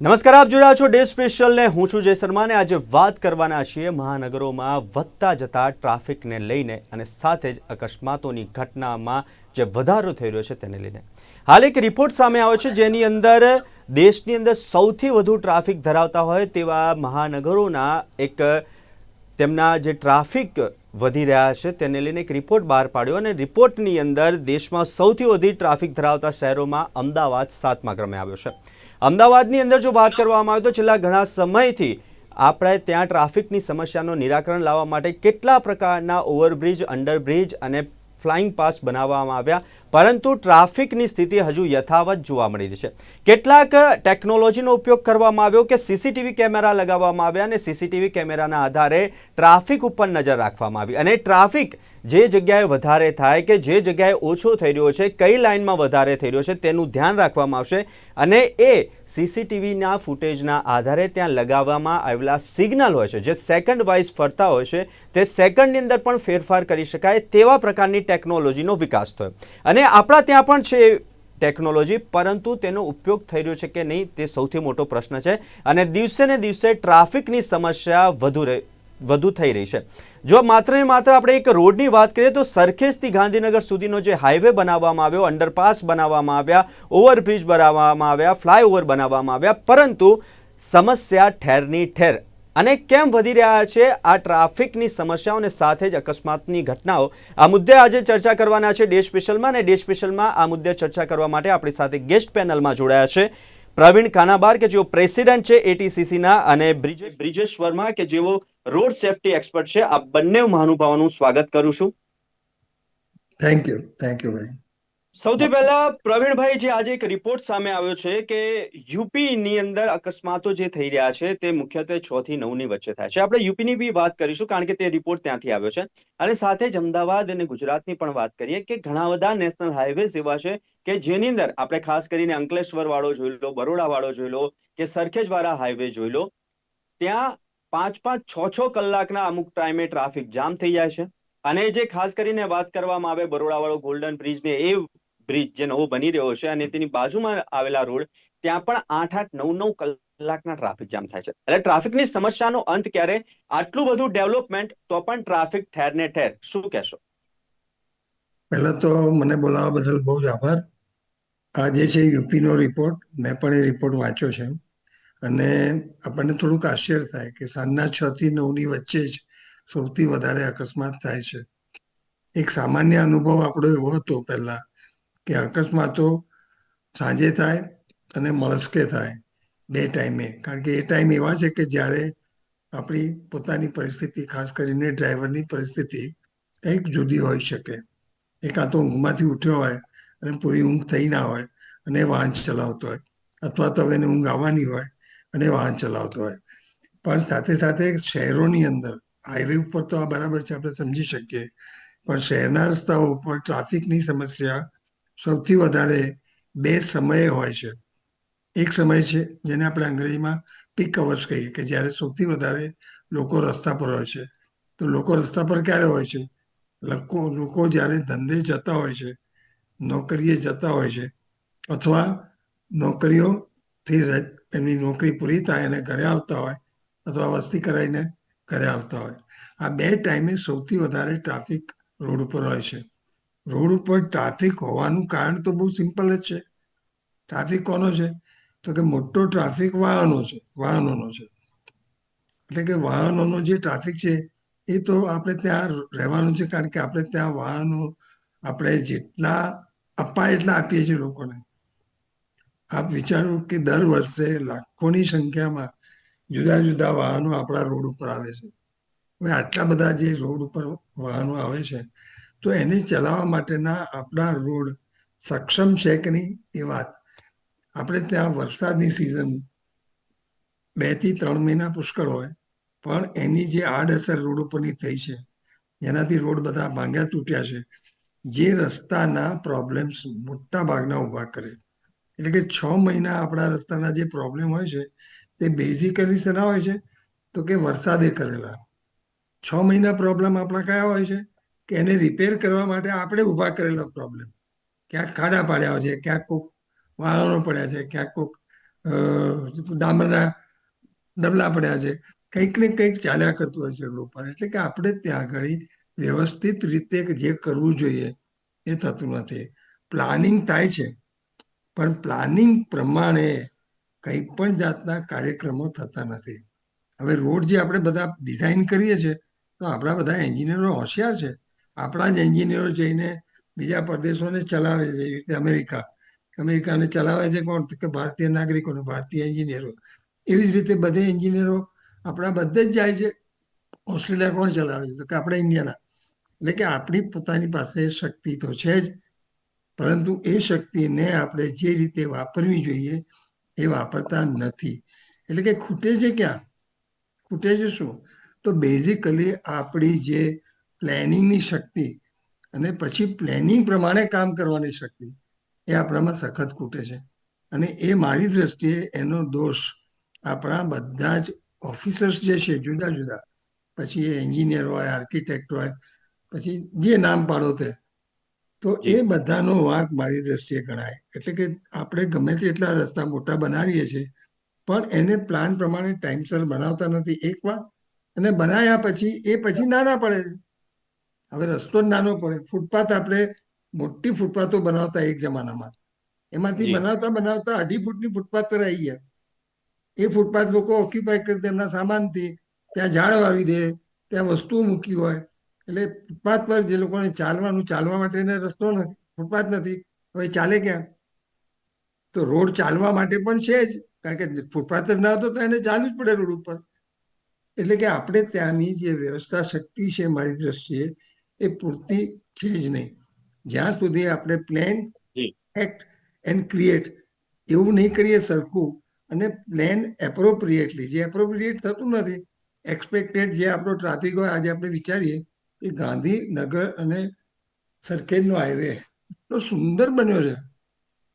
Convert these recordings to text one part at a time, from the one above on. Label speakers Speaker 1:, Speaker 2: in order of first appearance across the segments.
Speaker 1: નમસ્કાર, આપ જોડ્યા છો ડે સ્પેશિયલ ને હું છું જય શર્મા ને આજે વાત કરવાના છીએ મહાનગરોમાં વધતા જતા ટ્રાફિકને લઈને અને સાથે જ અકસ્માતોની ઘટનામાં જે વધારો થઈ રહ્યો છે તેને લઈને. હાલ એક રિપોર્ટ સામે આવ્યો છે જેની અંદર દેશની અંદર સૌથી વધુ ટ્રાફિક ધરાવતા હોય તેવા મહાનગરોના એક તેમના જે ટ્રાફિક વધી રહ્યા છે તેને લઈને એક રિપોર્ટ બહાર પાડ્યો અને રિપોર્ટની અંદર દેશમાં સૌથી વધુ ટ્રાફિક ધરાવતા શહેરોમાં અમદાવાદ સાતમા ક્રમે આવ્યો છે. અમદાવાદની અંદર જો વાત કરવામાં આવે તો છેલ્લા ઘણા સમયથી આપણે ત્યાં ટ્રાફિકની સમસ્યાનું નિરાકરણ લાવવા માટે કેટલા પ્રકારના ઓવરબ્રિજ, અંડરબ્રિજ અને ફ્લાઇંગ પાસ બનાવવામાં આવ્યા, પરંતુ ટ્રાફિકની સ્થિતિ હજુ યથાવત જોવા મળી રહી છે. કેટલાક ટેકનોલોજીનો ઉપયોગ કરવામાં આવ્યો કે સીસીટીવી કેમેરા લગાવવામાં આવ્યા અને સીસીટીવી કેમેરાના આધારે ટ્રાફિક ઉપર નજર રાખવામાં આવી. અને ટ્રાફિક જે જગ્યાએ વધારે થાય કે જે જગ્યાએ ઓછો થઈ રહ્યો છે, કઈ લાઇનમાં વધારે થઈ રહ્યો છે તેનું ધ્યાન રાખવામાં આવશે. અને એ સીસીટીવીના ફૂટેજના આધારે ત્યાં લગાવવામાં આવેલા સિગ્નલ હોય છે, જે સેકન્ડ વાઇઝ ફરતા હોય છે, તે સેકન્ડની અંદર પણ ફેરફાર કરી શકાય તેવા પ્રકારની ટેકનોલોજીનો વિકાસ થયો. અને આપણા ત્યાં પણ છે ટેકનોલોજી, પરંતુ તેનો ઉપયોગ થઈ રહ્યો છે કે નહીં, તે સૌથી મોટો પ્રશ્ન છે. અને દિવસે ને દિવસે ટ્રાફિકની સમસ્યા વધુ રહે વધુ થઈ રહી છે. જો માત્ર ને માત્ર આપણે એક રોડની વાત કરીએ તો સરખેજથી ગાંધીનગર સુધીનો જે હાઈવે બનાવવામાં આવ્યો અંડરપાસ બનાવવામાં આવ્યા ઓવરબ્રિજ બનાવવામાં આવ્યા ફ્લાયઓવર બનાવવામાં આવ્યા, પરંતુ સમસ્યા ઠેરની ઠેર. અને કેમ વધી રહ્યા છે? આ ટ્રાફિકની સમસ્યાઓને સાથે જ અકસ્માતની ઘટનાઓ. આ મુદ્દે આજે ચર્ચા કરવાના છે ડે સ્પેશિયલમાં અને ડે સ્પેશિયલમાં આ મુદ્દે ચર્ચા કરવા માટે આપણી સાથે ગેસ્ટ પેનલમાં જોડાયા છે પ્રવીણ કાનાબાર, કે જેઓ પ્રેસિડેન્ટ છે એટીસીસીના અને બ્રિજેશ વર્મા, કે જેઓ રોડ સેફટી એક્સપર્ટ છે. આ બંને મહાનુભાવોનું સ્વાગત કરું છું.
Speaker 2: થેન્ક યુ થેન્ક યુ ભાઈ.
Speaker 1: સૌથી પહેલા પ્રવીણભાઈ જે આજે એક રિપોર્ટ સામે આવ્યો છે કે યુપી ની અંદર અકસ્માતો જે થઈ રહ્યા છે તે મુખ્યત્વે છ થી નવની વચ્ચે થાય છે. આપણે યુપી ની બી વાત કરીશું કારણ કે તે રિપોર્ટ ત્યાંથી આવ્યો છે. અને સાથે જ અમદાવાદ અને ગુજરાતની પણ વાત કરીએ કે ઘણા બધા નેશનલ હાઈવે એવા છે કે જેની અંદર આપણે ખાસ કરીને અંકલેશ્વર વાળો જોઈ લો બરોડા વાળો જોઈ લો કે સરખેજ વાળા હાઈવે જોઈ લો ત્યાં પાંચ પાંચ છ છ કલાકના અમુક ટાઈમે ટ્રાફિક જામ થઈ જાય છે. અને જે ખાસ કરીને વાત કરવામાં આવે બરોડા વાળો ગોલ્ડન બ્રિજ ને એ બ્રિજ જે નવો બની રહ્યો છે અને તેની બાજુમાં આવેલા રોડ, ત્યાં પણ આઠ આઠ નવ નવ કલાકના ટ્રાફિક જામ થાય છે. એટલે ટ્રાફિકની સમસ્યાનો અંત ક્યારે? આટલું બધું ડેવલપમેન્ટ તો પણ ટ્રાફિક ઠેર ને ઠેર. શું કહેશો?
Speaker 2: પહેલા તો મને બોલાવવા બદલ બહુ જ આભાર. આ જે છે યુપીનો રિપોર્ટ મેં પણ એ રિપોર્ટ વાંચ્યો છે. અને આપણને થોડુંક આશ્ચર્ય થાય કે સાંજના છ થી નવની વચ્ચે જ સૌથી વધારે અકસ્માત થાય છે. એક સામાન્ય અનુભવ આપણો એવો હતો પહેલા કે અકસ્માતો સાંજે થાય અને મળસ્કે થાય બે ટાઈમે. કારણ કે એ ટાઈમ એવા છે કે જ્યારે આપણી પોતાની પરિસ્થિતિ, ખાસ કરીને ડ્રાઈવરની પરિસ્થિતિ, કંઈક જુદી હોઈ શકે. એ કાં તો ઊંઘમાંથી ઉઠ્યો હોય અને પૂરી ઊંઘ થઈ ના હોય અને વાહન ચલાવતો હોય અથવા તો હવે એને ઊંઘ આવવાની હોય અને વાહન ચલાવતો હોય. પણ સાથે સાથે શહેરોની અંદર હાઈવે ઉપર તો આ બરાબર છે, આપણે સમજી શકીએ. પણ શહેરના રસ્તાઓ ઉપર ટ્રાફિકની સમસ્યા સૌથી વધારે બે સમયે હોય છે. એક સમય છે જેને આપણે અંગ્રેજીમાં પીક અવર્સ કહીએ કે જ્યારે સૌથી વધારે લોકો રસ્તા પર હોય છે. તો લોકો રસ્તા પર ક્યારે હોય છે? લોકો લોકો જ્યારે ધંધે જતા હોય છે, નોકરીએ જતા હોય છે, અથવા નોકરીઓથી એમની નોકરી પૂરી થાય અને ઘરે આવતા હોય અથવા વસ્તી કરાવીને ઘરે આવતા હોય. આ બે ટાઈમે સૌથી વધારે ટ્રાફિક રોડ ઉપર હોય છે. રોડ ઉપર ટ્રાફિક હોવાનું કારણ તો બહુ સિમ્પલ જ છે. ટ્રાફિક કોનો છે? તો કે મોટો ટ્રાફિક વાહનો છે, વાહનોનો છે. એટલે કે વાહનોનો જે ટ્રાફિક છે એ તો આપણે ત્યાં રહેવાનું છે કારણ કે આપણે ત્યાં વાહનો આપણે જેટલા અપાય એટલા આપીએ છીએ લોકોને. આપ વિચારો કે દર વર્ષે લાખોની સંખ્યામાં જુદા જુદા વાહનો આપણા રોડ ઉપર આવે છે. હવે આટલા બધા જે રોડ ઉપર વાહનો આવે છે, તો એને ચલાવવા માટેના આપણા રોડ સક્ષમ છે કે નહીં એ વાત આપણે ત્યાં વરસાદની સિઝન બેથી ત્રણ મહિના પુષ્કળ હોય, પણ એની જે આડઅસર રોડ ઉપરની થઈ છે, જેનાથી રોડ બધા ભાંગ્યા તૂટ્યા છે, જે રસ્તાના પ્રોબ્લેમ્સ મોટા ભાગના ઊભા કરે. એટલે કે છ મહિના આપણા રસ્તાના જે પ્રોબ્લેમ હોય છે, તે બેઝિકલી શેના હોય છે? તો કે વરસાદે કરેલા. છ મહિના પ્રોબ્લેમ આપણા કયા હોય છે? કે એને રિપેર કરવા માટે આપણે ઊભા કરેલો પ્રોબ્લેમ ક્યાંક ખાડા પાડ્યા હોય છે, ક્યાંક કોઈક વાહનો પડ્યા છે, ક્યાંક કોઈક ડામરના ડબલા પડ્યા છે. કંઈક ને કંઈક ચાલ્યા કરતું હોય છે રોડ પર. એટલે કે આપણે ત્યાં આગળ વ્યવસ્થિત રીતે જે કરવું જોઈએ, એ થતું નથી. પ્લાનિંગ થાય છે. પણ પ્લાનિંગ પ્રમાણે કંઈ પણ જાતના કાર્યક્રમો થતા નથી. હવે રોડ જે આપણે બધા ડિઝાઇન કરીએ છીએ, તો આપણા બધા એન્જિનિયરો હોશિયાર છે. આપણા જ એન્જિનિયરો જઈને બીજા પ્રદેશોને ચલાવે છે જેવી રીતે અમેરિકા. અમેરિકાને ચલાવે છે કોણ? કે ભારતીય નાગરિકોને, ભારતીય એન્જિનિયરો એવી જ રીતે બધે એન્જિનિયરો આપણા બધે જ જાય છે. ઓસ્ટ્રેલિયા કોણ ચલાવે છે? તો કે આપણે ઇન્ડિયાના એટલે કે આપણી પોતાની પાસે શક્તિ તો છે જ. પરંતુ એ શક્તિને આપણે જે રીતે વાપરવી જોઈએ એ વાપરતા નથી. એટલે કે ખૂટે છે ક્યાં? ખૂટે છે શું? તો બેઝિકલી આપણી જે પ્લેનિંગની શક્તિ અને પછી પ્લેનિંગ પ્રમાણે કામ કરવાની શક્તિ એ આપણામાં સખત ખૂટે છે. અને એ મારી દ્રષ્ટિએ એનો દોષ આપણા બધા જ ઓફિસર્સ જે છે, જુદા જુદા. પછી એ એન્જિનિયર હોય આર્કિટેક્ટ હોય, પછી જે નામ પાડો તે તો એ બધાનો વાંક મારી દ્રષ્ટિએ ગણાય. એટલે કે આપણે ગમે તેટલા રસ્તા મોટા બનાવીએ છીએ પણ એને પ્લાન પ્રમાણે ટાઈમસર બનાવતા નથી. એક વાત અને બનાવ્યા પછી એ પછી નાના પડે. હવે રસ્તો જ નાનો પડે. ફૂટપાથ આપણે મોટી ફૂટપાથો બનાવતા એક જમાનામાં. એમાંથી બનાવતા બનાવતા અઢી ફૂટની ફૂટપાથ પર આવી ગયા. એ ફૂટપાથ લોકો ઓક્યુપાય કરી તેમના સામાનથી ત્યાં ઝાડ વાવી દે ત્યાં વસ્તુઓ મૂકી હોય એટલે ફૂટપાથ પર જે લોકોને ચાલવાનું ચાલવા માટેનો રસ્તો નથી ફૂટપાથ નથી હવે ચાલે ક્યાં? તો રોડ ચાલવા માટે પણ છે જ કારણ કે ફૂટપાથ ના હતો તો એને ચાલવું જ પડે રોડ ઉપર. એટલે કે આપણે ત્યાંની જે વ્યવસ્થા શક્તિ છે મારી દ્રષ્ટિએ એ પૂરતી છે જ નહીં. જ્યાં સુધી આપણે પ્લેન. એક્ટ એન્ડ ક્રિએટ એવું નહીં કરીએ સરખું અને પ્લેન એપ્રોપ્રિએટલી જે એપ્રોપ્રિએટ થતું નથી એક્સપેક્ટેડ જે આપણો ટ્રાફિક હોય આજે આપણે વિચારીએ કે ગાંધીનગર અને સરખેજનો હાઈવે એટલો સુંદર બન્યો છે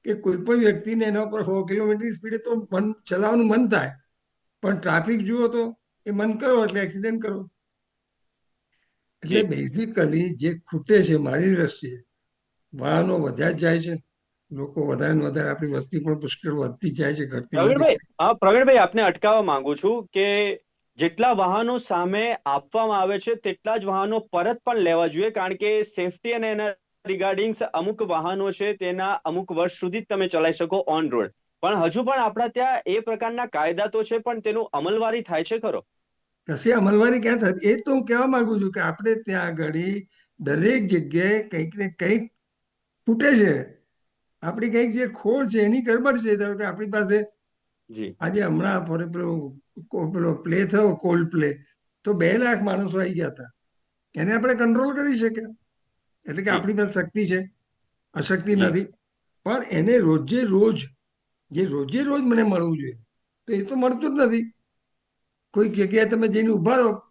Speaker 2: કે કોઈ પણ વ્યક્તિને એના પર સો કિલોમીટર સ્પીડે તો મન ચલાવવાનું મન થાય. પણ ટ્રાફિક જુઓ તો એ મન કરો એટલે એક્સિડન્ટ કરો. એટલે બેઝિકલી જે ખૂટે છે મારી દ્રષ્ટિએ વાહનો વધ્યા જ જાય છે લોકો વધારે ને વધારે આપણી વસ્તી પણ પુષ્કળ વધતી જાય છે ઘટતી
Speaker 1: પ્રવીણભાઈ હા પ્રવીણભાઈ આપને અટકાવવા માંગુ છું કે જેટલા વાહનો સામે આપવામાં આવે છે તેટલા જ વાહનો પરત પણ લેવા જોઈએ કારણ કે સેફટી અને એના રિગાર્ડિંગ અમુક વાહનો છે તેના અમુક વર્ષ સુધી જ તમે ચલાવી શકો ઓન રોડ પણ હજુ પણ આપણા ત્યાં એ પ્રકારના કાયદા તો છે પણ તેનું અમલવારી થાય છે ખરો.
Speaker 2: કશી અમલવારી ક્યાં થતી એ તો હું કહેવા માંગુ છું કે આપણે ત્યાં આગળ દરેક જગ્યાએ કંઈક ને કંઈક તૂટે છે. આપણી કંઈક જે ખોળ છે એની ગરબડ છે ધારો કે આપણી પાસે
Speaker 1: જી.
Speaker 2: આજે હમણાં પેલો પેલો થયો કોલ્ડ પ્લે તો બે લાખ માણસો આવી ગયા હતા. એને આપણે કંટ્રોલ કરી શક્યા. એટલે કે આપણી પાસે શક્તિ છે. અશક્તિ નથી. પણ એને રોજે રોજ જે રોજે રોજ મને મળવું જોઈએ તો એ તો મળતું જ નથી. કોઈ જગ્યાએ તમે જઈને ઊભા રહો.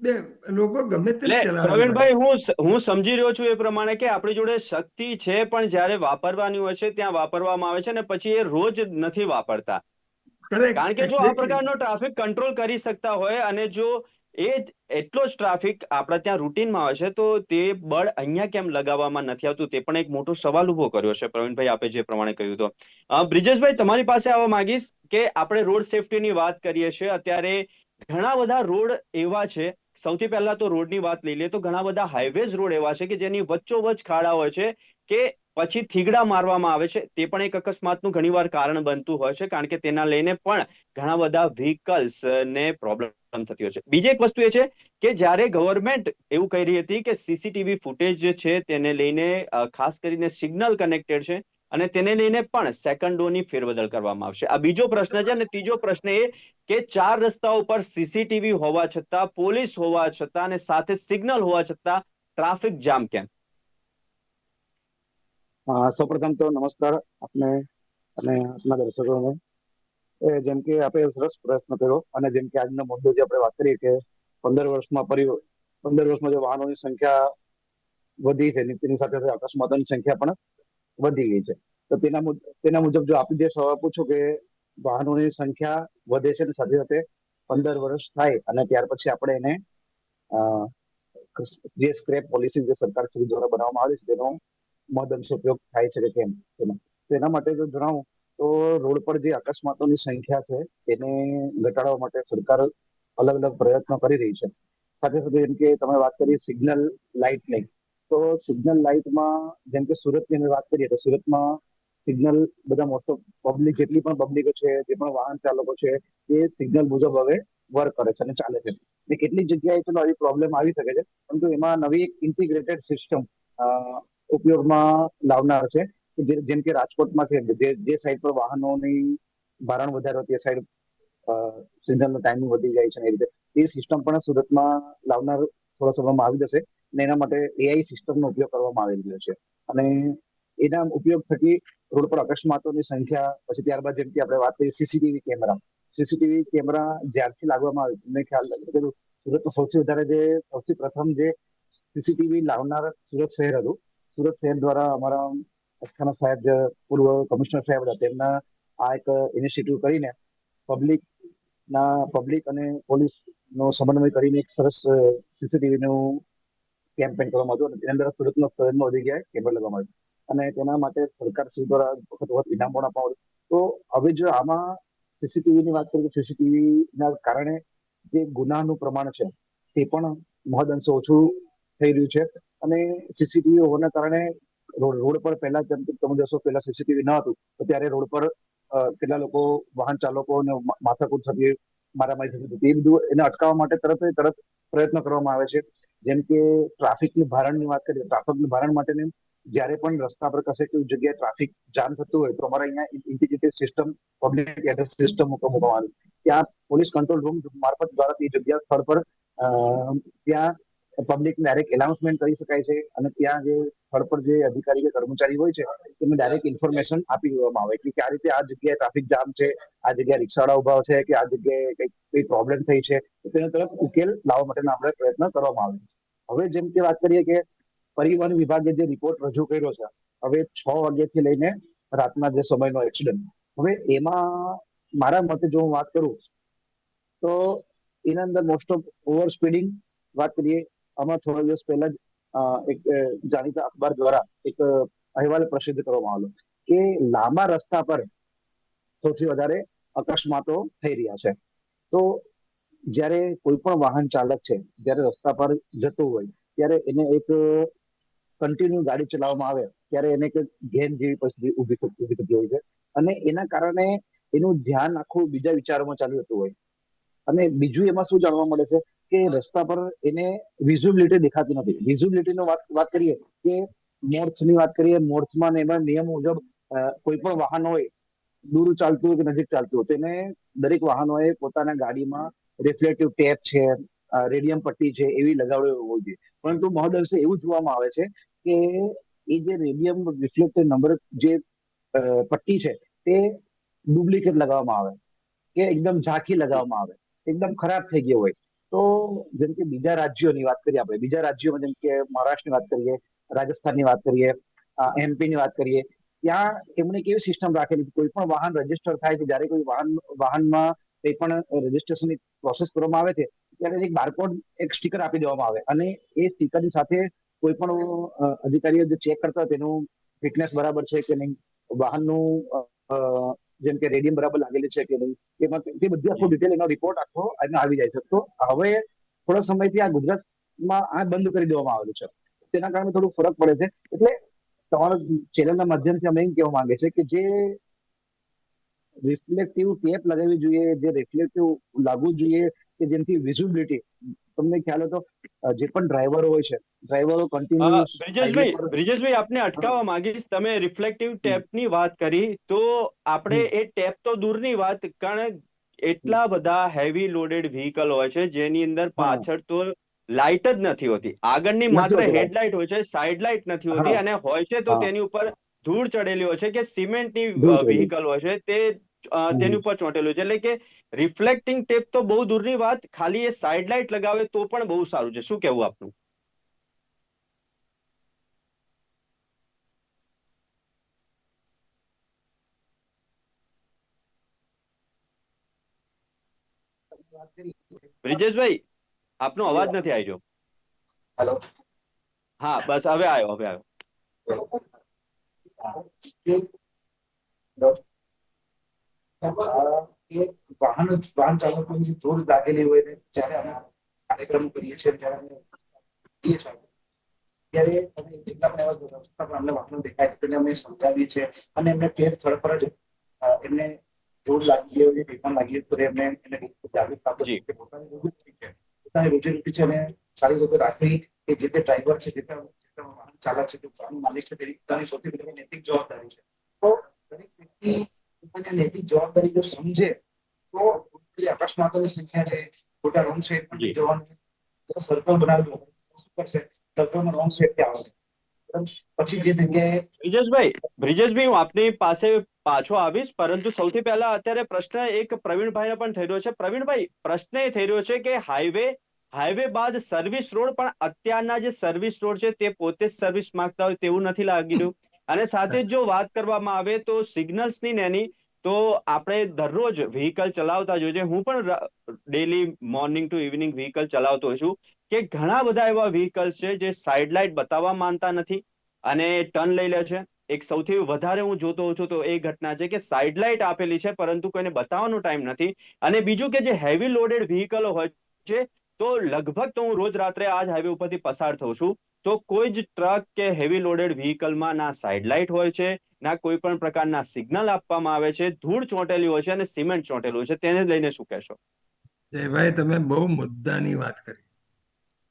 Speaker 2: બે લોકો ગમે
Speaker 1: તે
Speaker 2: ચલાવે.
Speaker 1: પ્રવીણભાઈ હું હું સમજી રહ્યો છું એ પ્રમાણે કે આપણી જોડે શક્તિ છે પણ જ્યારે વાપરવાની હોય છે ત્યાં વાપરવામાં આવે છે ને પછી એ રોજ નથી વાપરતા. કારણ કે જો આ પ્રકારનો ટ્રાફિક કંટ્રોલ કરી શકતા હોય અને જો એ એટલો જ ટ્રાફિક આપણા ત્યાં રૂટીનમાં હોય છે તો તે બળ અહીંયા કેમ લગાવવામાં નથી આવતું તે પણ એક મોટો સવાલ ઊભો કર્યો છે પ્રવીણભાઈ આપે જે પ્રમાણે કહ્યું તો બ્રિજેશભાઈ તમારી પાસે આવવા માંગીશ કે આપણે રોડ સેફટીની વાત કરીએ છીએ. અત્યારે ઘણા બધા રોડ એવા છે સૌથી પહેલા તો રોડની વાત લઈ લઈએ તો ઘણા બધા હાઈવેઝ રોડ એવા છે કે જેની વચ્ચોવચ ખાડા હોય છે કે પછી થીગડા મારવામાં આવે છે. તે પણ એક અકસ્માતનું ઘણીવાર કારણ બનતું હોય છે, કારણ કે તેના લઈને પણ ઘણા બધા વ્હીકલ્સ ને પ્રોબ્લેમ થતી હોય છે. બીજી એક વસ્તુ એ છે કે જ્યારે ગવર્મેન્ટ એવું કહી રહી હતી કે સીસીટીવી ફૂટેજ છે તેને લઈને ખાસ કરીને સિગ્નલ કનેક્ટેડ છે અને તેને લઈને પણ સેકન્ડોની ફેરબદલ કરવામાં આવશે. આ બીજો પ્રશ્ન છે અને ત્રીજો પ્રશ્ન એ કે ચાર રસ્તાઓ પર સીસીટીવી હોવા છતાં, પોલીસ હોવા છતાં અને સાથે સિગ્નલ હોવા છતાં ટ્રાફિક જામ કેમ?
Speaker 3: સૌપ્રથમ તો નમસ્કાર આપને અને આપના દર્શકોને. જેમ કે આપણે સરસ પ્રશ્ન કર્યો અને જેમ કે આજનો મુદ્દો જે આપણે વાત કરીએ કે પંદર વર્ષમાં પરિ પંદર વર્ષમાં જે વાહનોની સંખ્યા વધી છે, તેની સાથે સાથે અકસ્માતોની સંખ્યા પણ વધી ગઈ છે. તો તેના તેના મુજબ જો આપે જે સવાલ પૂછો કે વાહનોની સંખ્યા વધે છે અને સાથે સાથે પંદર વર્ષ થાય અને ત્યાર પછી આપણે એને જે સ્ક્રેપ પોલિસી જે સરકાર દ્વારા બનાવવામાં આવી છે તેનો મહદ ઉપયોગ થાય છે કે કેમ? તેમાં તેના માટે જો જણાવું, તો રોડ પર જે અકસ્માતોની સંખ્યા છે, એને ઘટાડવા માટે સરકાર અલગ અલગ પ્રયત્નો કરી રહી છે. સાથે સાથે જેમ કે તમે વાત કરી સિગ્નલ લાઇટ નહીં તો સિગ્નલ લાઇટમાં જેમ કે સુરતની અમે વાત કરીએ, તો સુરતમાં સિગ્નલ બધા મોસ્ટ ઓફ પબ્લિક જેટલી પણ પબ્લિકો છે, જે પણ વાહન ચાલકો છે, એ સિગ્નલ મુજબ હવે વર્ક કરે છે અને ચાલે છે. ને કેટલીક જગ્યાએ ચલો આવી પ્રોબ્લેમ આવી શકે છે, પરંતુ એમાં નવી એક ઇન્ટિગ્રેટેડ સિસ્ટમ ઉપયોગમાં લાવનાર છે. જેમ કે રાજકોટમાં છે જે જે સાઈડ પર વાહનોની ભારણ વધારે તે સાઈડ સિગ્નલનો ટાઈમિંગ વધી જાય છે એ રીતે. એ સિસ્ટમ પણ સુરતમાં લાવનાર થોડા સમયમાં આવી જશે અને એના માટે એઆઈ સિસ્ટમનો ઉપયોગ કરવામાં આવી રહ્યો છે. અને એના ઉપયોગ થકી રોડ પર અકસ્માતોની સંખ્યા, પછી ત્યારબાદ જેમ કે આપણે વાત કરીએ સીસીટીવી કેમેરા સીસીટીવી કેમેરા જ્યારથી લાગવામાં આવે, તમને ખ્યાલ લાગે સુરતમાં સૌથી વધારે જે, સૌથી પ્રથમ જે સીસીટીવી લાવનાર સુરત શહેર હતું સુરત શહેર દ્વારા અમારા અચ્છાના સાહેબ પૂર્વ કમિશનર સાહેબ હતા, તેમના આ એક ઇનિશિયેટિવ કરીને પબ્લિક ના પબ્લિક અને પોલીસ નો સમન્વય કરીને એક સરસ સીસીટીવી નું કેમ્પેન કરવામાં આવ્યું અને અંદર સુરતના શહેરમાં વધી ગયા કેમેરા લગાવવામાં આવ્યું. અને તેના માટે સરકાર શ્રી દ્વારા વખત વખત ઇનામ પણ આપવામાં આવ્યું. તો હવે જો આમાં સીસીટીવી ની વાત કરીએ સીસીટીવી ના કારણે જે ગુનાનું પ્રમાણ છે, તે પણ મહદ અંશે ઓછું થઈ રહ્યું છે. અને સીસીટીવી હોવાના કારણે રોડ રોડ પર પહેલા જેમ કે તમે જશો પહેલા સીસીટીવી ન હતું, તો ત્યારે રોડ પર કેટલા લોકો વાહન ચાલકોને અને માથાકૂટ સભ્ય મારામારી થતી હતી. એ બધું એને અટકાવવા માટે તરત તરત પ્રયત્ન કરવામાં આવે છે. જેમ કે ટ્રાફિકની ભારણની વાત કરીએ, ટ્રાફિકની ભારણ માટેની જ્યારે પણ રસ્તા પર કશે કોઈ જગ્યાએ ટ્રાફિક જામ થતું હોય, તો અમારે અહીંયા integrated system, public address system મૂકવામાં આવી. ત્યાં પોલીસ કંટ્રોલ રૂમ મારફત દ્વારા તે જગ્યા સ્થળ પર ત્યાં પબ્લિક ડાયરેક્ટ એનાઉન્સમેન્ટ કરી શકાય છે અને ત્યાં જે સ્થળ પર જે અધિકારી કે કર્મચારી હોય છે, તેમને ડાયરેક્ટ ઇન્ફોર્મેશન આપી દેવામાં આવે. કે આ રીતે આ જગ્યાએ ટ્રાફિક જામ છે, આ જગ્યાએ રિક્ષાવાળા ઊભા છે કે આ જગ્યાએ કંઈક, કઈ પ્રોબ્લેમ થઈ છે તેનો તરફ ઉકેલ લાવવા માટેના આપણે પ્રયત્ન કરવામાં આવે છે. હવે જેમ કે વાત કરીએ કે પરિવહન વિભાગે જે રિપોર્ટ રજૂ કર્યો છે, હવે છ વાગ્યાથી લઈને રાતના જે સમયનો એક્સિડન્ટ હવે એમાં મારા મતે જો હું વાત કરું, તો એના અંદર મોસ્ટ ઓફ ઓવર સ્પીડિંગ વાત કરીએ આમાં થોડા દિવસ પહેલા જ એક જાણીતા અખબાર દ્વારા એક અહેવાલ પ્રસિદ્ધ કરવામાં આવ્યો કે લાંબા રસ્તા પર સૌથી વધારે અકસ્માતો થઈ રહ્યા છે. તો જ્યારે કોઈ પણ વાહન ચાલક છે, જ્યારે રસ્તા પર જતું હોય, ત્યારે એને એક કન્ટિન્યુ ગાડી ચલાવવામાં આવે, ત્યારે એને એક ઘેન જેવી પરિસ્થિતિ ઊભી થતી હોય છે. અને એના કારણે એનું ધ્યાન આખું બીજા વિચારોમાં ચાલુ જતું હોય. અને બીજું એમાં શું જાણવા મળે છે? કે રસ્તા પર એને વિઝિબિલિટી દેખાતી નથી. વિઝિબિલિટીનો વાત વાત કરીએ કે મોર્ચની વાત કરીએ મોર્ચમાં ને એમાં નિયમ મુજબ કોઈ પણ વાહન હોય, દૂર ચાલતું હોય કે નજીક ચાલતું હોય, તેને દરેક વાહનોએ પોતાના ગાડીમાં રિફ્લેક્ટિવ ટેપ છે રેડિયમ પટ્ટી છે એવી લગાવડી હોવી જોઈએ. પરંતુ મહદઅંશે એવું જોવામાં આવે છે કે એ જે રેડિયમ રિફ્લેક્ટિવ નંબર જે પટ્ટી છે તે ડુપ્લિકેટ લગાવવામાં આવે, કે એકદમ ઝાંખી લગાવવામાં આવે, એકદમ ખરાબ થઈ ગયો હોય. તો જેમ કે બીજા રાજ્યોની વાત કરીએ આપણે, બીજા રાજ્યોમાં જેમ કે મહારાષ્ટ્રની વાત કરીએ, રાજસ્થાનની વાત કરીએ એમપી ની વાત કરીએ, ત્યાં એમણે કેવી સિસ્ટમ રાખેલી છે? કોઈ પણ વાહન રજિસ્ટર થાય છે, જ્યારે કોઈ વાહન, વાહનમાં કંઈ પણ રજીસ્ટ્રેશનની પ્રોસેસ કરવામાં આવે છે, ત્યારે એક બારકોડ એક સ્ટીકર આપી દેવામાં આવે. અને એ સ્ટીકરની સાથે કોઈ પણ અધિકારીઓ જે ચેક કરતા તેનું ફિટનેસ બરાબર છે કે નહીં? વાહનનું જેમ કે રેડિયમ બરાબર લાગેલી છે કે નહીં, એમાં તે બધી આખો ડિટેલ એનો રિપોર્ટ આખો એમાં આવી જાય છે. તો હવે થોડા સમયથી આ ગુજરાતમાં આ બંધ કરી દેવામાં આવેલું છે. તેના કારણે થોડું ફરક પડે છે. એટલે તમારા ચેનલના માધ્યમથી અમે એમ કહેવા માંગે છે કે જે રિફ્લેક્ટિવ ટેપ લગાવવી જોઈએ, જે રિફ્લેક્ટિવ લાગવું જોઈએ, કે જેમથી વિઝિબિલિટી તમને ખ્યાલ હતો જે પણ ડ્રાઈવરો હોય છે ડ્રાઈવરો કન્ટિન્યુ
Speaker 1: બ્રિજેશભાઈ બ્રિજેશભાઈ આપને અટકાવવા માંગીશ. તમે રિફ્લેક્ટિવ ટેપની વાત કરી તો આપણે એ ટેપ તો દૂરની વાત કારણ એટલા બધા હેવી લોડેડ વ્હીકલ હોય છે જેની અંદર પાછળ તો લાઇટ જ નથી હોતી. આગળની માત્ર હેડલાઇટ હોય છે સાઇડ લાઇટ નથી હોતી અને હોય છે તો તેની ઉપર ધૂળ ચડેલી હોય છે કે સિમેન્ટની વ્હીકલ હોય છે તે. તેની ઉપર ચોંટેલું છે. એટલે કે રિફ્લેક્ટિંગ ટેપ તો બહુ દૂરની વાત ખાલી એ સાઇડ લાઇટ લગાવે તો પણ બહુ સારું છે. શું કહેવું આપનું? બ્રિજેશભાઈ આપનો અવાજ નથી આવી રહ્યો.
Speaker 3: હેલો.
Speaker 1: હા બસ હવે આવ્યો હવે આવ્યો.
Speaker 3: એ વાહન વાહન ચાલકોની ધૂળ લાગેલી હોય ને જ્યારે અમે કાર્યક્રમ કરીએ છીએ ત્યારે અમે કરીએ છીએ. ત્યારે અમે જેટલા પણ એવા રસ્તા પર અમને વાહનો દેખાય છે તેને અમે સમજાવીએ છીએ અને એમને તે સ્થળ પર જ એમને ધૂળ લાગી હોય કે લાગી હોય તો એમને એને જાગૃત આપે પોતાની રોજીરોટી છે પોતાની રોજીરોટી છે અને સારી રીતે રાખવી કે જે તે ડ્રાઈવર છે જે તે વાહન ચાલક છે જે વાહન માલિક છે તેની પોતાની સૌથી પહેલી નૈતિક જવાબદારી છે. તો દરેક વ્યક્તિ પોતાની નૈતિક જવાબદારી જો સમજે તો અકસ્માતોની સંખ્યા છે ખોટા રોંગ સાઈડ પર જવાનું સર્કલ બનાવ્યું શું કરશે સર્કલમાં રોંગ સાઈડથી આવશે. પછી જે જગ્યાએ
Speaker 1: બ્રિજેશભાઈ બ્રિજેશભાઈ હું આપની પાસે પાછો આવીશ પરંતુ સૌથી પહેલા અત્યારે પ્રશ્ન એક પ્રવીણભાઈ પણ થઈ રહ્યો છે. પ્રવીણભાઈ પ્રશ્ન એ થઈ રહ્યો છે કે હાઈવે હાઈવે બાદ સર્વિસ રોડ પણ અત્યારના જે સર્વિસ રોડ છે તે પોતે જ સર્વિસ માંગતા હોય તેવું નથી લાગી રહ્યું. અને સાથે જ વાત કરવામાં આવે તો સિગ્નલ્સની નેની, તો આપણે દરરોજ વ્હીકલ ચલાવતા જોઈએ. હું પણ daily morning to evening vehicle ચલાવતો છું કે ઘણા બધા એવા વ્હીકલ્સ છે જે સાઇડ લાઇટ બતાવવા માંગતા નથી અને ટર્ન લઈ લે છે. એક સૌથી વધારે હું જોતો હોઉં છું તો એ ઘટના છે કે સાઇડ લાઇટ આપેલી છે પરંતુ કોઈને બતાવવાનો ટાઈમ નથી. અને બીજું કે જે હેવી લોડેડ વ્હીકલો હોય છે, તો લગભગ તો હું રોજ રાત્રે આ જ હાઈવે ઉપરથી પસાર થઉં છું. તો કોઈ જ ટ્રક કે હેવી લોડેડ વ્હીકલમાં ના સાઇડ લાઇટ હોય છે, ના કોઈ પણ પ્રકારના સિગ્નલ આપવામાં આવે છે, ધૂળ ચોંટેલી હોય છે અને સિમેન્ટ ચોંટેલું છે, તેને લઈને શું કહેશો?
Speaker 2: જયભાઈ તમે બહુ મુદ્દાની વાત કરી.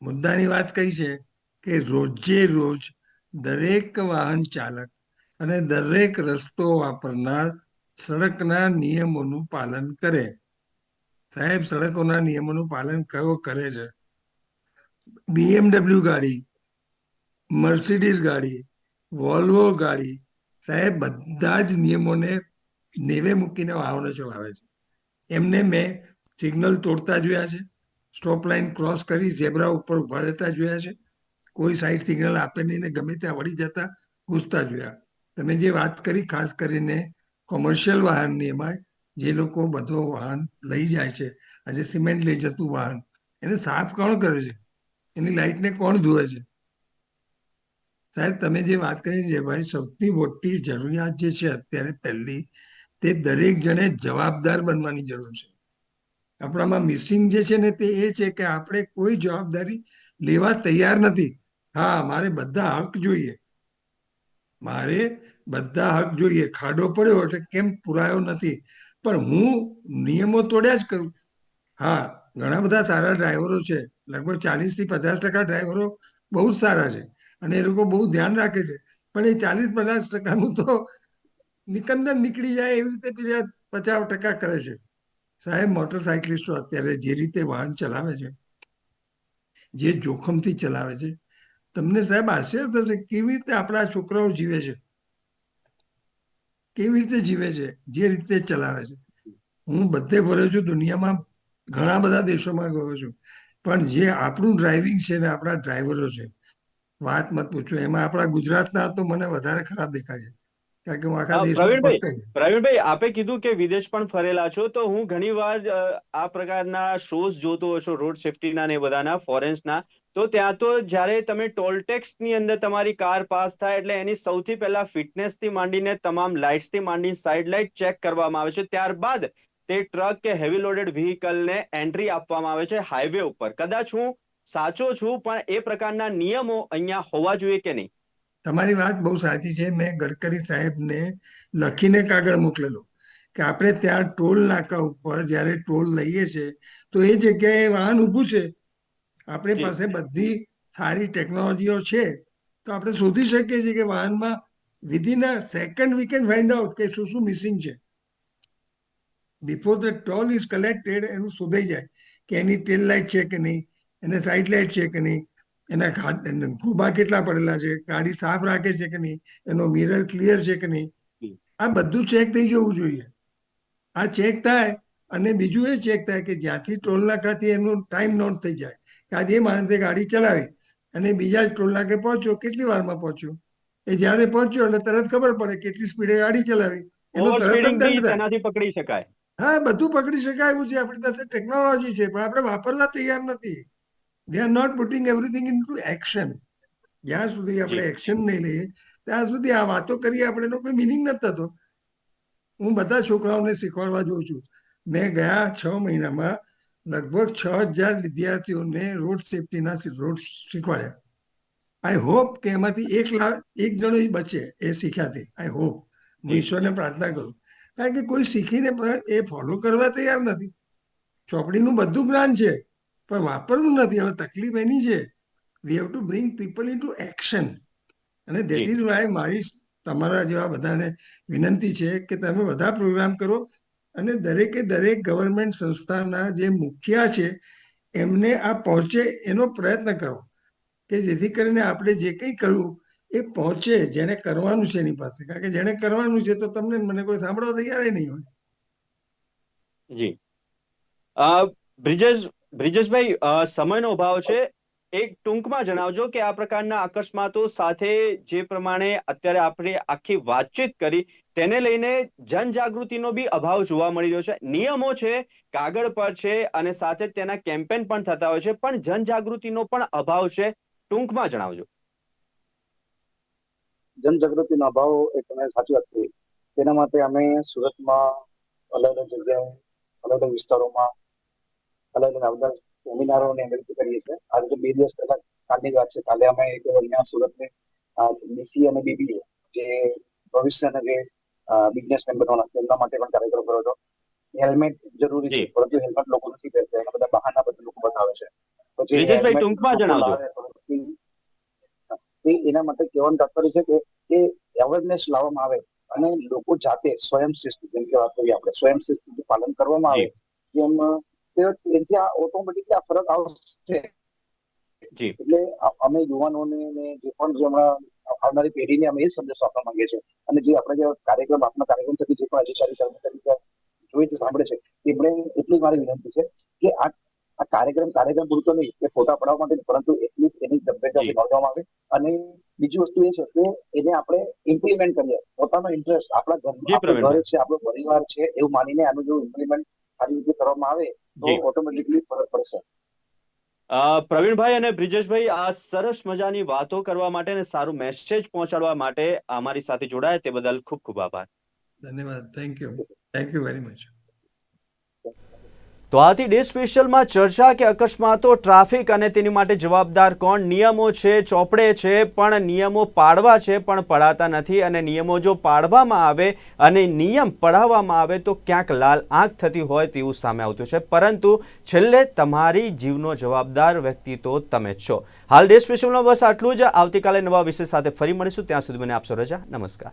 Speaker 2: મુદ્દાની વાત કઈ છે કે રોજે રોજ દરેક વાહન ચાલક અને દરેક રસ્તો વાપરનાર સડકના નિયમોનું પાલન કરે. સાહેબ, સડકોના નિયમોનું પાલન કયો કરે છે? બીએમડબલ્યુ ગાડી મર્સિડીઝ ગાડી, વોલ્વો ગાડી, સાહેબ, બધા જ નિયમોને નેવે મૂકીને વાહનો ચલાવે છે. એમને મેં સિગ્નલ તોડતા જોયા છે, સ્ટોપ લાઇન ક્રોસ કરી, ઝેબ્રા ઉપર ઊભા રહેતા જોયા છે, કોઈ સાઈડ સિગ્નલ આપે નહીં ને ગમે ત્યાં વળી જતા ઘૂસતા જોયા. તમે જે વાત કરી, ખાસ કરીને કોમર્શિયલ વાહનની એમાં જે લોકો બધો વાહન લઈ જાય છે, આજે સિમેન્ટ લઈ જતું વાહન, એને સાફ કોણ કરે છે? એની લાઇટને કોણ ધોવે છે? સાહેબ, તમે જે વાત કરી છે ભાઈ, સૌથી મોટી જરૂરિયાત જે છે અત્યારે પહેલી, તે દરેક જણે જવાબદાર બનવાની જરૂર છે. આપણામાં મિસિંગ જે છે ને, તે એ છે કે આપણે કોઈ જવાબદારી લેવા તૈયાર નથી. હા, મારે બધા હક જોઈએ. મારે બધા હક જોઈએ. ખાડો પડ્યો એટલે કેમ પુરાયો નથી? પણ હું નિયમો તોડ્યા જ કરું. હા, ઘણા બધા સારા ડ્રાઈવરો છે. લગભગ ચાલીસથી પચાસ ટકા ડ્રાઈવરો બહુ જ સારા છે. અને એ લોકો બહુ ધ્યાન રાખે છે. પણ એ ચાલીસ પચાસ ટકાનું તો નિકંદન નીકળી જાય એવી રીતે બીજા પચાસ ટકા કરે છે. સાહેબ, મોટરસાયકલિસ્ટો અત્યારે જે રીતે વાહન ચલાવે છે, જે જોખમથી ચલાવે છે, તમને સાહેબ આશ્ચર્ય થશે કેવી રીતે આપણા છોકરાઓ જીવે છે. કેવી રીતે જીવે છે, જે રીતે ચલાવે છે. હું બધે ફર્યો છું, દુનિયામાં ઘણા બધા દેશોમાં ગયો છું. પણ જે આપણું ડ્રાઇવિંગ છે ને આપણા ડ્રાઈવરો છે વાત મત પૂછો. એમાં આપણા ગુજરાતના તો મને વધારે ખરાબ દેખાય છે. કારણ કે હું આખા
Speaker 1: પ્રવીણભાઈ, પ્રવીણભાઈ આપે કીધું કે વિદેશ પણ ફરેલા છો તો હું ઘણી વાર આ પ્રકારના શોઝ જોતો હશો રોડ સેફટીના ને બધાના ફોરેન્સના તો ત્યાં તો જ્યારે તમે ટોલ ટેક્સની અંદર તમારી કાર પાસ થાય એટલે એની સૌથી પહેલા ફિટનેસથી માંડીને તમામ લાઇટ્સથી માંડીને સાઇડ લાઇટ ચેક કરવામાં આવે છે. ત્યારબાદ તે ટ્રક કે હેવી લોડેડ વ્હીકલને એન્ટ્રી આપવામાં આવે છે હાઈવે ઉપર. કદાચ હું સાચો છું પણ એ પ્રકારના નિયમો અહીંયા હોવા જોઈએ કે નહીં?
Speaker 2: તમારી વાત બહુ સાચી છે. મેં ગડકરી સાહેબને લખીને કાગળ મોકલેલો કે આપણે ત્યાં ટોલ નાકા ઉપર જ્યારે ટોલ લઈએ છે તો એ જગ્યાએ વાહન ઊભું છે. આપણી પાસે બધી સારી ટેકનોલોજીઓ છે તો આપણે શોધી શકીએ છીએ કે વાહનમાં within a second we can find out કે શું શું મિસિંગ છે. Before the toll is collected એનું શોધાઈ જાય કે એની ટેલ લાઇટ છે કે નહીં. એને સાઇડ લાઇટ છે કે નહીં? એના ખોબા કેટલા પડેલા છે? ગાડી સાફ રાખે છે કે નહીં? એનો મિરર ક્લિયર છે કે નહીં? આ બધું ચેક થઈ જવું જોઈએ. આ ચેક થાય અને બીજું એ ચેક થાય કે જ્યાંથી ટોલ નાકાથી એનો ટાઈમ નોટ થઈ જાય. કે આજે એ માણસે ગાડી ચલાવી અને બીજા જ ટોલ નાકે પહોંચ્યો કેટલી વારમાં પહોંચ્યો? એ જ્યારે પહોંચ્યો એટલે તરત ખબર પડે કેટલી સ્પીડે ગાડી ચલાવી. એનો તરત દંડ
Speaker 1: પકડી શકાય.
Speaker 2: હા બધું પકડી શકાય એવું છે. આપણી પાસે ટેકનોલોજી છે પણ આપણે વાપરવા તૈયાર નથી. They are not putting everything into action જ્યાં સુધી આપણે એક્શન નહીં લઈએ ત્યાં સુધી આ વાતો કરીએ આપણે એનો કોઈ મિનિંગ નથી થતો. હું બધા છોકરાઓને શીખવાડવા જોઉં છું. મેં ગયા છ મહિનામાં લગભગ છ હજાર વિદ્યાર્થીઓને રોડ સેફટીના રોડ શીખવાડ્યા. આઈ હોપ કે એમાંથી એક લાખ એક જણો જ બચે એ શીખ્યાથી આઈ હોપ હું ઈશ્વરને પ્રાર્થના કરું. કારણ કે કોઈ શીખીને પણ એ ફોલો કરવા તૈયાર નથી. ચોપડીનું બધું જ્ઞાન છે. પણ વાપરવું નથી. હવે તકલીફ એની છે. We have to bring people into action અને દેટ. ઇઝ વાય મારી તમારા જેવા બધાને વિનંતી છે કે તમે બધા પ્રોગ્રામ કરો. અને દરેકે દરેક ગવર્મેન્ટ સંસ્થાના જે મુખિયા છે એમને આ પહોંચે એનો પ્રયત્ન કરો. કે જેથી કરીને આપણે જે કંઈ કહ્યું એ પહોંચે જેને કરવાનું છે એની પાસે. કારણ કે જેને કરવાનું છે તો તમને મને કોઈ સાંભળવા તૈયાર નહીં હોય.
Speaker 1: જી. બ્રિજેશ બ્રિજેશભાઈ સમયનો અભાવ છે. એક ટૂંકમાં જણાવજો કે આ પ્રકારના અકસ્માતો સાથે જે પ્રમાણે અત્યારે આપણે આખી વાતચીત કરી, તેને લઈને જનજાગૃતિનો બી અભાવ જોવા મળી રહ્યો છે. નિયમો છે, કાગળ પર છે અને સાથે તેના કેમ્પેન પણ થતા હોય છે, પણ જનજાગૃતિનો પણ અભાવ છે. ટૂંકમાં જણાવજો.
Speaker 3: જનજાગૃતિનો અભાવ એ તમે સાચી વાત કરી. તેના માટે અમે સુરતમાં અલગ અલગ જગ્યાએ અલગ અલગ વિસ્તારોમાં અલગ અલગ આવતા સેમિનારો ને એવી કરીએ છીએ. આજે તો બે દિવસ પહેલા કાલની વાત છે. કાલે અમે એક અહીંયા સુરતની બીસી અને બીબીએ જે ભવિષ્યના જે બિઝનેસમેન બનવાના છે એમના માટે પણ કાર્યક્રમ કર્યો હતો. હેલ્મેટ જરૂરી છે પરંતુ હેલ્મેટ લોકો નથી પહેરતા. એના બધા બહાના બધા લોકો બતાવે છે. પછી
Speaker 1: બ્રિજેશભાઈ, ટૂંકમાં જણાવજો.
Speaker 3: એના માટે કહેવાનું તાત્પર્ય છે કે એ અવેરનેસ લાવવામાં આવે અને લોકો જાતે સ્વયં શિસ્ત જેમ કે વાત કરીએ આપણે સ્વયં શિસ્ત પાલન કરવામાં આવે જેમ તેથી આ ઓટોમેટિકલી આ ફરક આવશે.
Speaker 1: જી.
Speaker 3: એટલે અમે યુવાનોને ને જે પણ જે આવનારી પેઢીને અમે એ સંદેશો આપવા માંગીએ છીએ. અને જે આપણે જે કાર્યક્રમ આપણા કાર્યક્રમ થકી જે પણ અધિકારી કર્મચારી જોઈ છે સાંભળે છે એમણે એટલી મારી વિનંતી છે કે આ આ કાર્યક્રમ કાર્યક્રમ પૂરતો નહીં કે ફોટા પડાવવા માટે પરંતુ એટલીસ્ટ એની ગંભીરતા. નોંધવામાં આવે અને બીજી વસ્તુ એ છે કે એને આપણે ઇમ્પ્લિમેન્ટ કરીએ. પોતાનો ઇન્ટરેસ્ટ આપણા ઘર ઘર છે આપણો પરિવાર છે એવું માનીને આનું જો ઇમ્પ્લિમેન્ટ સારી રીતે કરવામાં આવે તો ઓટોમેટિકલી ફરક પડશે.
Speaker 1: પ્રવીણભાઈ અને બ્રિજેશભાઈ આ સરસ મજાની વાતો કરવા માટે અને સારું મેસેજ પહોંચાડવા માટે અમારી સાથે જોડાયા. તે બદલ ખૂબ ખૂબ આભાર.
Speaker 2: ધન્યવાદ. Thank you thank you very much
Speaker 1: તો આથી ડે સ્પેશિયલમાં ચર્ચા કે અકસ્માતો, ટ્રાફિક અને તેની માટે જવાબદાર કોણ? નિયમો છે, ચોપડે છે, પણ નિયમો પાડવા છે, પણ પડાતા નથી. અને નિયમો જો પાડવામાં આવે અને નિયમ પડાવવામાં આવે તો ક્યાંક લાલ આંખ થતી હોય તેવું સામે આવતું છે. પરંતુ છેલ્લે તમારી જીવનો જવાબદાર વ્યક્તિ તો તમે જ છો. હાલ ડે સ્પેશિયલમાં બસ આટલું જ. આવતીકાલે નવા વિષય સાથે ફરી મળીશું. ત્યાં સુધી મને આપશો રજા. નમસ્કાર.